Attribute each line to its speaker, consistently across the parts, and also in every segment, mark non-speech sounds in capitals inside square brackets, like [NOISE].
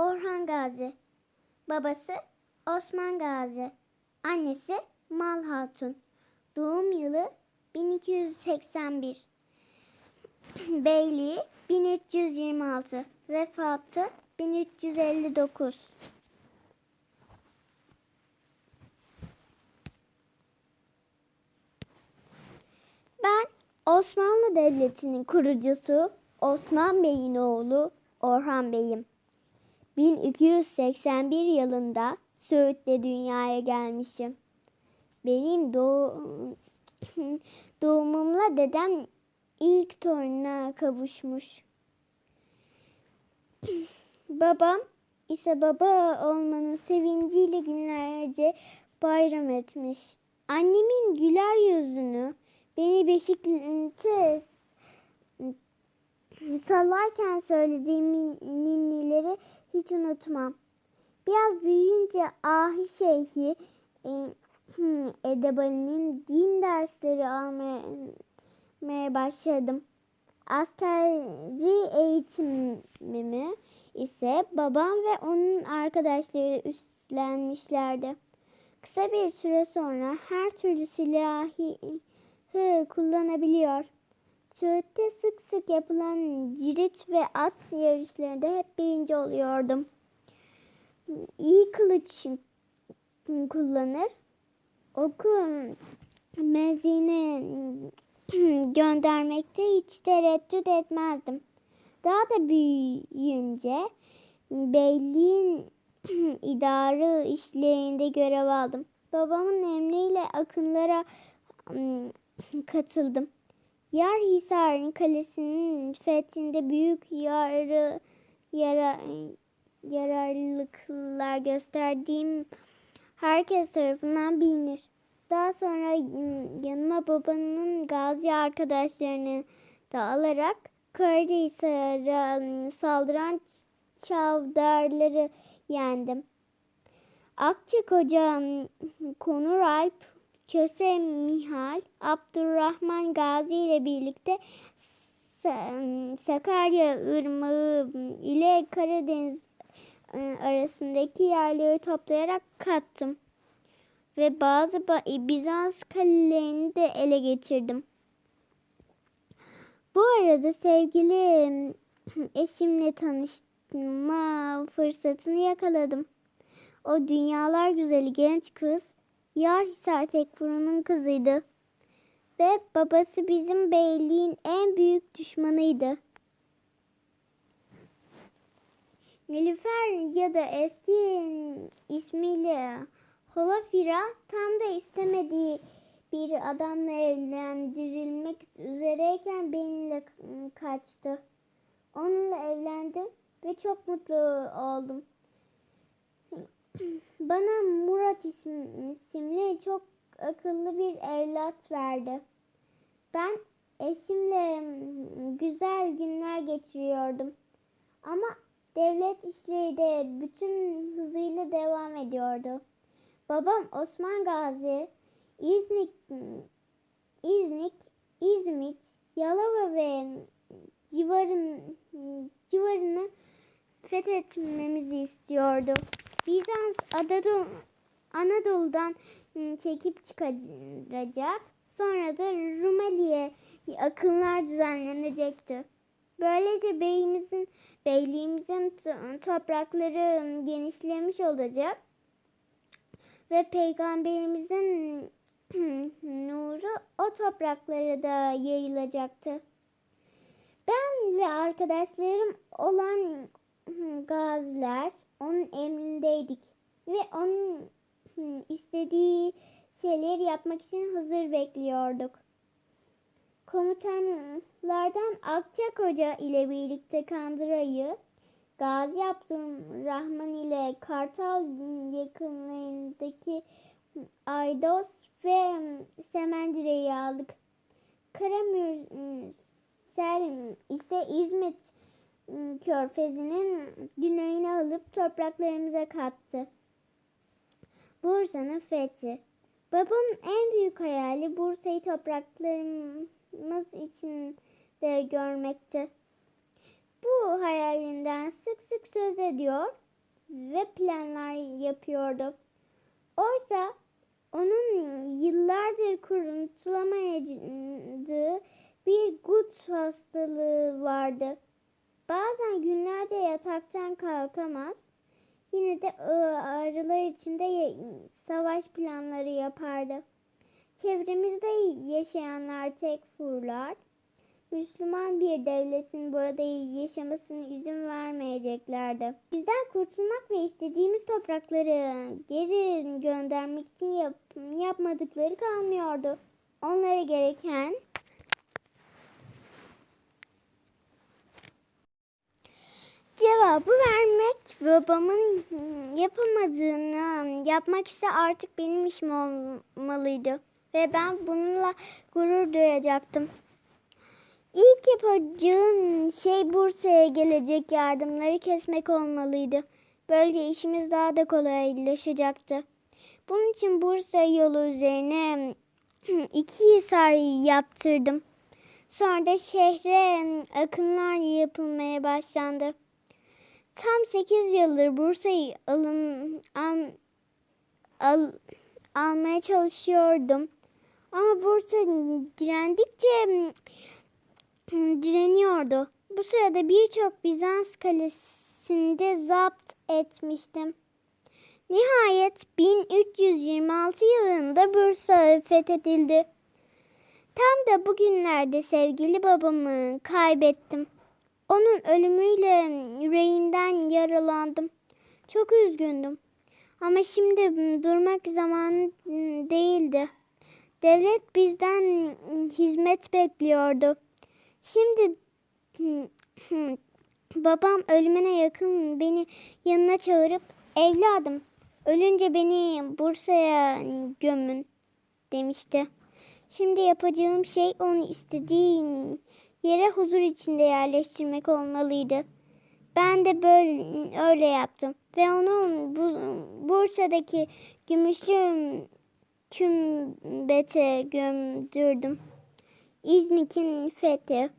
Speaker 1: Orhan Gazi. Babası Osman Gazi. Annesi Mal Hatun. Doğum yılı 1281. [CLEARS THROAT] Beyliği 1326. Vefatı 1359. Ben Osmanlı Devleti'nin kurucusu Osman Bey'in oğlu Orhan Bey'im. 1281 yılında Söğüt'te dünyaya gelmişim. Benim doğ- [CLEARS THROAT] doğumumla dedem ilk torununa kavuşmuş. [CLEARS THROAT] Babam ise baba olmanın sevinciyle günlerce bayram etmiş. Annemin güler yüzünü beni beşikte sallarken söylediğim ninnileri hiç unutmam. Biraz büyüyünce Ahi Şeyhi e, Edebali'nin din dersleri almaya başladım. Askeri eğitimimi ise babam ve onun arkadaşları üstlenmişlerdi. Kısa bir süre sonra her türlü silahı kullanabiliyor. Söğüt'te sık sık yapılan cirit ve at yarışlarında hep birinci oluyordum. İyi kılıç kullanır. Oku mezine [CLEARS THROAT] göndermekte hiç tereddüt etmezdim. Daha da büyüyünce beyliğin [CLEARS THROAT] idarı işlerinde görev aldım. Babamın emriyle akınlara katıldım. Yarhisar'ın kalesinin fethinde büyük yarı, yara, yararlılıklar gösterdiğim herkes tarafından bilinir. Daha sonra yanıma babanın gazi arkadaşlarını da alarak Karahisar'a saldıran çavdarları yendim. Akçakoca, Konur Alp, Köse Mihal, Abdurrahman Gazi ile birlikte Sakarya Irmağı ile Karadeniz arasındaki yerleri toplayarak kattım. Ve bazı Bizans kalelerini de ele geçirdim. Bu arada sevgili eşimle tanışma fırsatını yakaladım. O dünyalar güzeli genç kız Yarhisar Tekfuru'nun kızıydı. Ve babası bizim beyliğin en büyük düşmanıydı. Nilüfer ya da eski ismiyle Holafira tam da istemediği bir adamla evlendirilmek üzereyken benimle kaçtı. Onunla evlendim ve çok mutlu oldum. Bana Murat isimli çok akıllı bir evlat verdi. Ben eşimle güzel günler geçiriyordum. Ama devlet işleri de bütün hızıyla devam ediyordu. Babam Osman Gazi, İznik, İznik, İzmit, Yalova ve civarın, civarını fethetmemizi istiyordu. Bizans Anadolu, Anadolu'dan çekip çıkaracak. Sonra da Rumeli'ye akınlar düzenlenecekti. Böylece beyimizin, beyliğimizin toprakları genişlemiş olacak ve peygamberimizin nuru o topraklara da yayılacaktı. Ben ve arkadaşlarım olan gaziler onun emrindeydik ve onun istediği şeyleri yapmak için hazır bekliyorduk. Komutanlardan Akçakoca ile birlikte Kandıra'yı, Gazi Abdurrahman ile Kartal yakınlarındaki Aydos ve Semendire'yi aldık. Karamürsel ise İzmit körfezinin güneyini alıp topraklarımıza kattı. Bursa'nın fethi. Babamın en büyük hayali Bursa'yı topraklarımız içinde görmekti. Bu hayalinden sık sık söz ediyor, ve planlar yapıyordu. Oysa onun yıllardır kurtulamayacağı bir gut hastalığı vardı. Bazen günlerce yataktan kalkamaz, yine de ağrılar içinde savaş planları yapardı. Çevremizde yaşayanlar tek furlar, Müslüman bir devletin burada yaşamasına izin vermeyeceklerdi. Bizden kurtulmak ve istediğimiz toprakları geri göndermek için yap- yapmadıkları kalmıyordu. Onlara gereken cevabı vermek babamın yapamadığını yapmak ise artık benim işim olmalıydı. Ve ben bununla gurur duyacaktım. İlk yapacağım şey Bursa'ya gelecek yardımları kesmek olmalıydı. Böylece işimiz daha da kolaylaşacaktı. Bunun için Bursa yolu üzerine [CLEARS THROAT] iki hisar yaptırdım. Sonra da şehre akınlar yapılmaya başlandı. Tam 8 yıldır Bursa'yı alım, al, al, almaya çalışıyordum. Ama Bursa direndikçe direniyordu. Bu sırada birçok Bizans kalesinde zapt etmiştim. Nihayet 1326 yılında Bursa fethedildi. Tam da bugünlerde sevgili babamı kaybettim. Onun ölümüyle yüreğimden yaralandım. Çok üzgündüm. Ama şimdi durmak zamanı değildi. Devlet bizden hizmet bekliyordu. Şimdi [CLEARS THROAT] babam ölümüne yakın beni yanına çağırıp evladım ölünce beni Bursa'ya gömün demişti. Şimdi yapacağım şey onu istediği yere huzur içinde yerleştirmek olmalıydı. Ben de böyle öyle yaptım ve onu bu, Bursa'daki gümüşlü kümbete gömdürdüm. İznik'in fethi.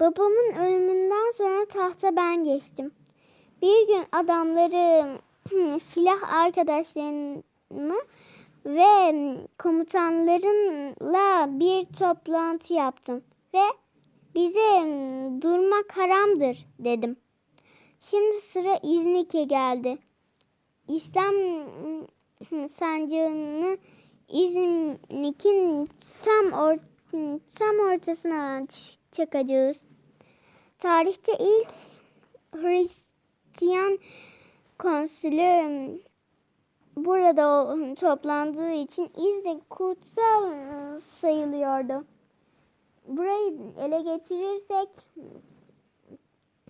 Speaker 1: Babamın ölümünden sonra tahta ben geçtim. Bir gün adamları [CLEARS THROAT] silah arkadaşlarımı ve komutanlarımla bir toplantı yaptım ve bize durmak haramdır dedim. Şimdi sıra İznik'e geldi. İslam sancağını İznik'in tam or tam ortasına çakacağız. Tarihte ilk Hristiyan konsülü burada toplandığı için İznik kutsal sayılıyordu. Burayı ele geçirirsek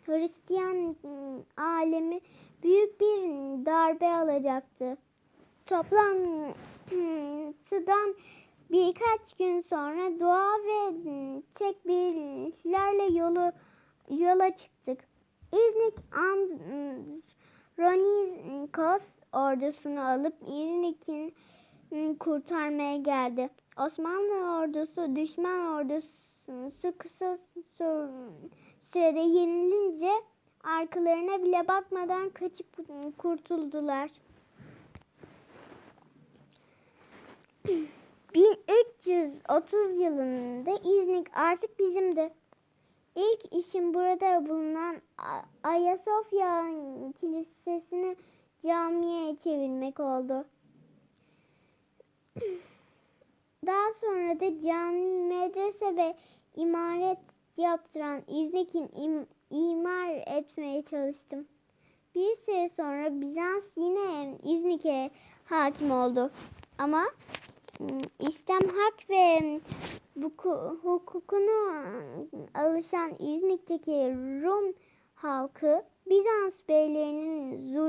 Speaker 1: Hristiyan alemi büyük bir darbe alacaktı. Toplantıdan birkaç gün sonra dua ve tekbirlerle yolu yola çıktık. İznik Andronikos ordusunu alıp İznik'in kurtarmaya geldi. Osmanlı ordusu düşman ordusu kısa sürede yenilince arkalarına bile bakmadan kaçıp kurtuldular. [CLEARS THROAT] 1330 yılında İznik artık bizimdi. İlk işim burada bulunan Ayasofya Kilisesi'ni camiye çevirmek oldu. Daha sonra da cami, medrese ve imaret yaptıran İznik'in im, imar etmeye çalıştım. Bir süre sonra Bizans yine İznik'e hakim oldu. Ama İslam hak ve hukukunu alışan İznik'teki Rum halkı Bizans beylerinin isyan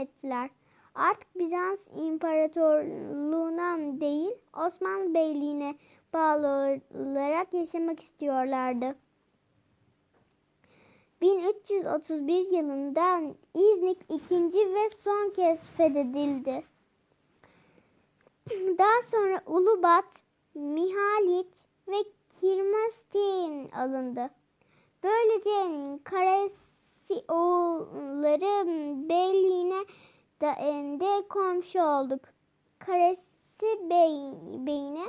Speaker 1: ettiler. Artık Bizans İmparatorluğuna değil Osmanlı Beyliğine bağlı olarak yaşamak istiyorlardı. 1331 yılında İznik ikinci ve son kez fethedildi. Daha sonra Ulubat, Mihaliç ve Kirmastin alındı. Böylece Karasi oğulları beyliğine de, komşu olduk. Karesi bey, beyine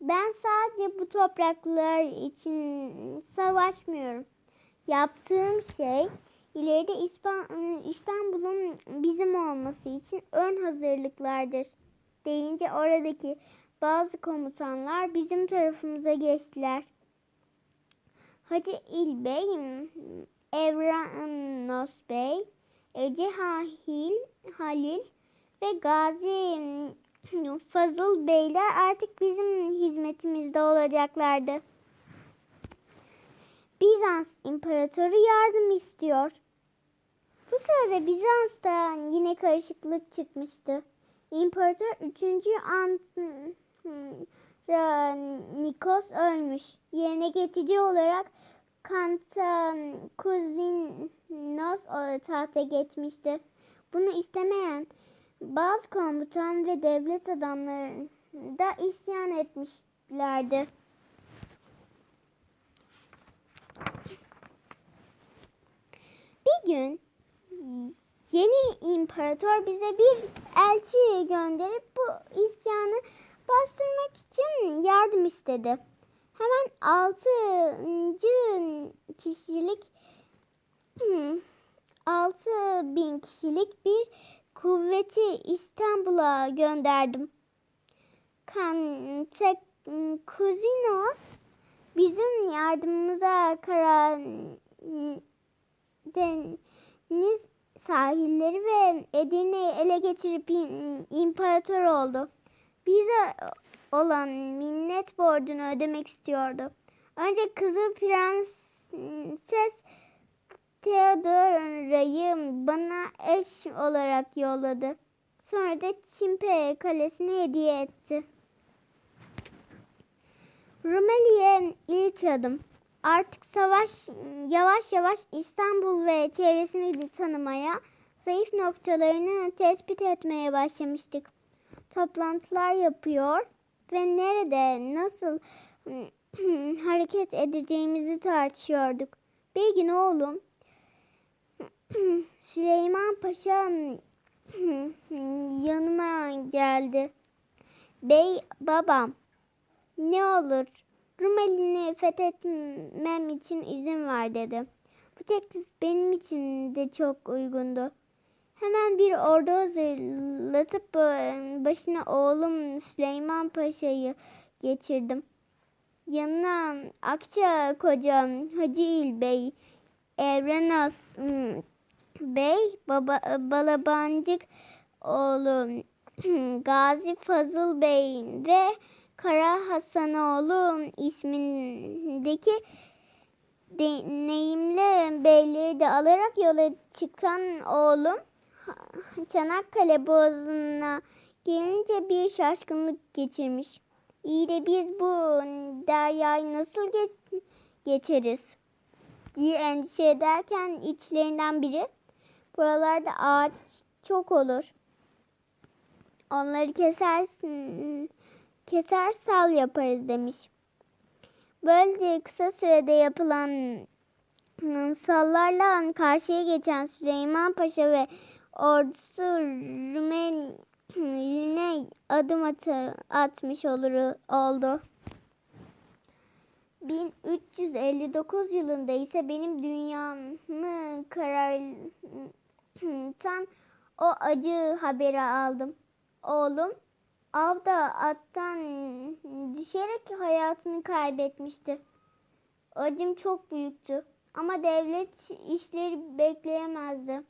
Speaker 1: ben sadece bu topraklar için savaşmıyorum. Yaptığım şey ileride İstanbul'un bizim olması için ön hazırlıklardır. Deyince oradaki bazı komutanlar bizim tarafımıza geçtiler. Hacı İlbey, Evranos Bey, Ece Halil, Halil ve Gazi [CLEARS THROAT] Fazıl Beyler artık bizim hizmetimizde olacaklardı. Bizans İmparatoru yardım istiyor. Bu sırada Bizans'ta yine karışıklık çıkmıştı. İmparator 3. Nikos ölmüş. Yerine geçici olarak Kantakuzinos tahta geçmişti. Bunu istemeyen bazı komutan ve devlet adamları da isyan etmişlerdi. Bir gün yeni imparator bize bir elçi gönderip bu isyanı bastırmak için yardım istedi. Hemen altıncı kişilik [CLEARS THROAT] altı bin kişilik bir kuvveti İstanbul'a gönderdim. Kuzinos bizim yardımımıza Karadeniz sahilleri ve Edirne'yi ele geçirip imparator oldu. Bize olan minnet borcunu ödemek istiyordu. Önce kızı Prenses Theodora'yı bana eş olarak yolladı. Sonra da Çimpe Kalesi'ne hediye etti. Rumeli'ye ilk adım. Artık savaş yavaş yavaş İstanbul ve çevresini tanımaya, zayıf noktalarını tespit etmeye başlamıştık. Toplantılar yapıyor ve nerede, nasıl [CLEARS THROAT] hareket edeceğimizi tartışıyorduk. Bir gün oğlum [CLEARS THROAT] Süleyman Paşa [CLEARS THROAT] yanıma geldi. Bey babam ne olur Rumeli'ni fethetmem için izin ver dedi. Bu teklif benim için de çok uygundu. Hemen bir ordu hazırlatıp başına oğlum Süleyman Paşa'yı geçirdim. Yanına Akça Koca Hacı İl Bey, Evrenos Bey, Baba, Balabancık oğlu [CLEARS THROAT] Gazi Fazıl Bey ve Kara Hasanoğlu ismindeki deneyimli beyleri de alarak yola çıkan oğlum Çanakkale Boğazı'na gelince bir şaşkınlık geçirmiş. İyi de biz bu deryayı nasıl geç geçeriz diye endişe ederken içlerinden biri buralarda ağaç çok olur. Onları kesersin, keser sal yaparız demiş. Böylece kısa sürede yapılan sallarla karşıya geçen Süleyman Paşa ve ordusu Rumeli'ne adım atı, atmış olur, oldu. 1359 yılında ise benim dünyamı karartan o acı haberi aldım. Oğlum avda attan düşerek hayatını kaybetmişti. Acım çok büyüktü ama devlet işleri bekleyemezdi.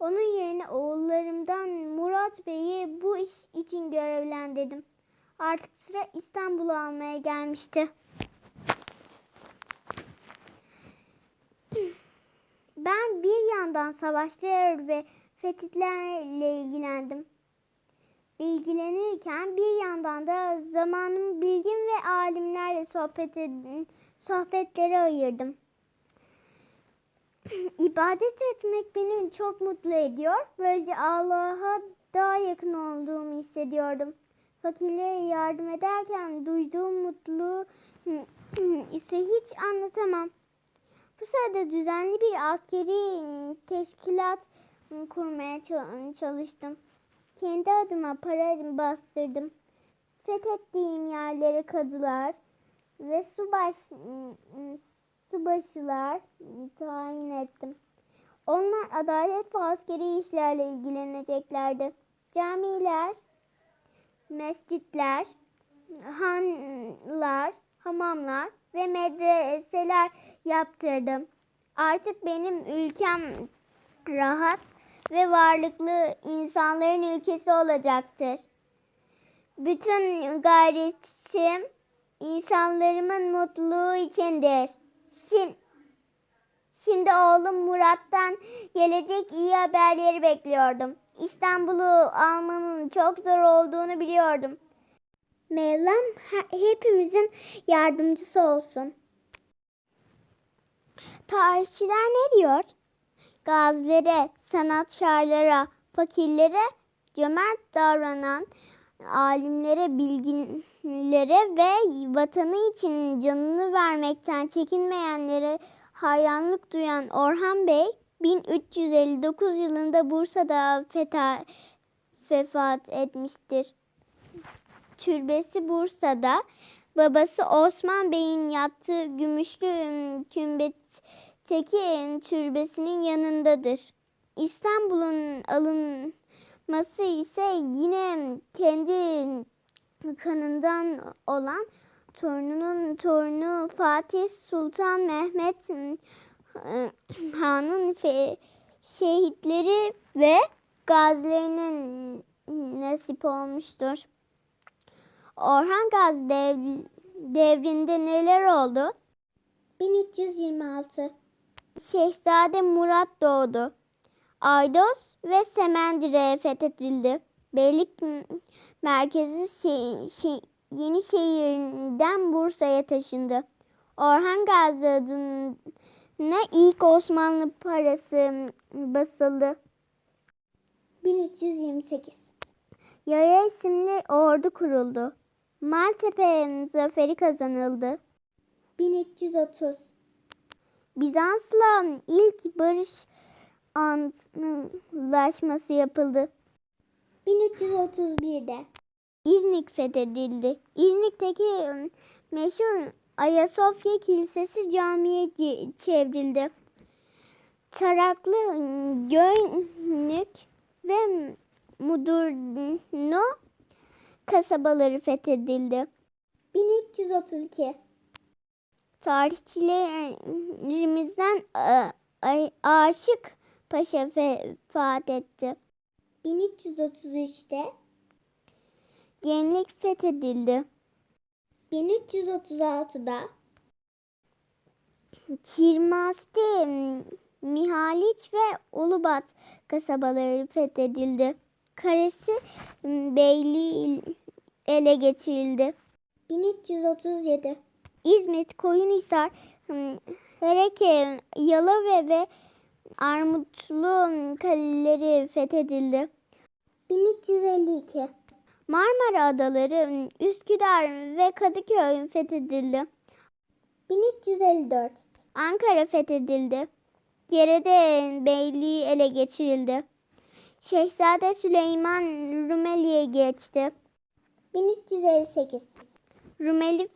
Speaker 1: Onun yerine oğullarımdan Murat Bey'i bu iş için görevlendirdim. Artık sıra İstanbul'u almaya gelmişti. Ben bir yandan savaşlar ve fetihlerle ilgilendim. İlgilenirken bir yandan da zamanımı bilgin ve alimlerle sohbet sohbetlere ayırdım. İbadet etmek beni çok mutlu ediyor. Böylece Allah'a daha yakın olduğumu hissediyordum. Fakirlere yardım ederken duyduğum mutluluğu ise hiç anlatamam. Bu sırada düzenli bir askeri teşkilat kurmaya ça- çalıştım. Kendi adıma para bastırdım. Fethettiğim yerlere kadılar ve subaş subaşılar tayin ettim. Onlar adalet ve askeri işlerle ilgileneceklerdi. Camiler, mescitler, hanlar, hamamlar ve medreseler yaptırdım. Artık benim ülkem rahat ve varlıklı insanların ülkesi olacaktır. Bütün gayretim insanlarımın mutluluğu içindir. Şimdi, şimdi oğlum Murat'tan gelecek iyi haberleri bekliyordum. İstanbul'u almanın çok zor olduğunu biliyordum. Mevlam he- hepimizin yardımcısı olsun. Tarihçiler ne diyor? Gazilere, sanatkarlara, fakirlere cömert davranan alimlere, bilginlere ve vatanı için canını vermekten çekinmeyenlere hayranlık duyan Orhan Bey 1359 yılında Bursa'da feta, vefat etmiştir. Türbesi Bursa'da. Babası Osman Bey'in yattığı Gümüşlü Kümbet'teki türbesinin yanındadır. İstanbul'un alınması ise yine kendi kanından olan torununun torunu Fatih Sultan Mehmet ı, Han'ın şehitleri ve gazilerinin nasip olmuştur. Orhan Gazi dev- devrinde neler oldu? 1326 Şehzade Murat doğdu. Aydos ve Semendire fethedildi. Beylik merkezi şey, şey, Yenişehir'den Bursa'ya taşındı. Orhan Gazi adına ilk Osmanlı parası basıldı. 1328 Yaya isimli ordu kuruldu. Maltepe zaferi kazanıldı. 1330 Bizans'la ilk barış antlaşması yapıldı. 1331'de İznik fethedildi. İznik'teki meşhur Ayasofya Kilisesi camiye çevrildi. Taraklı, Göynük ve Mudurnu kasabaları fethedildi. 1332 Tarihçilerimizden A- Aşık Paşa vefat etti. 1333'te Gemlik fethedildi. 1336'da Kirmasti, Mihaliç ve Ulubat kasabaları fethedildi. Karesi Beyliği ele geçirildi. 1337 İzmit, Koyunhisar, Hereke, Yalova ve Armutlu kaleleri fethedildi. 1352 Marmara Adaları, Üsküdar ve Kadıköy fethedildi. 1354 Ankara fethedildi. Gerede Beyliği ele geçirildi. Şehzade Süleyman Rumeli'ye geçti. 1358 Rumeli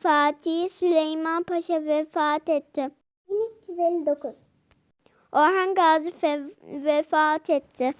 Speaker 1: Fatih Süleyman Paşa vefat etti. 1359 Orhan Gazi vefat etti.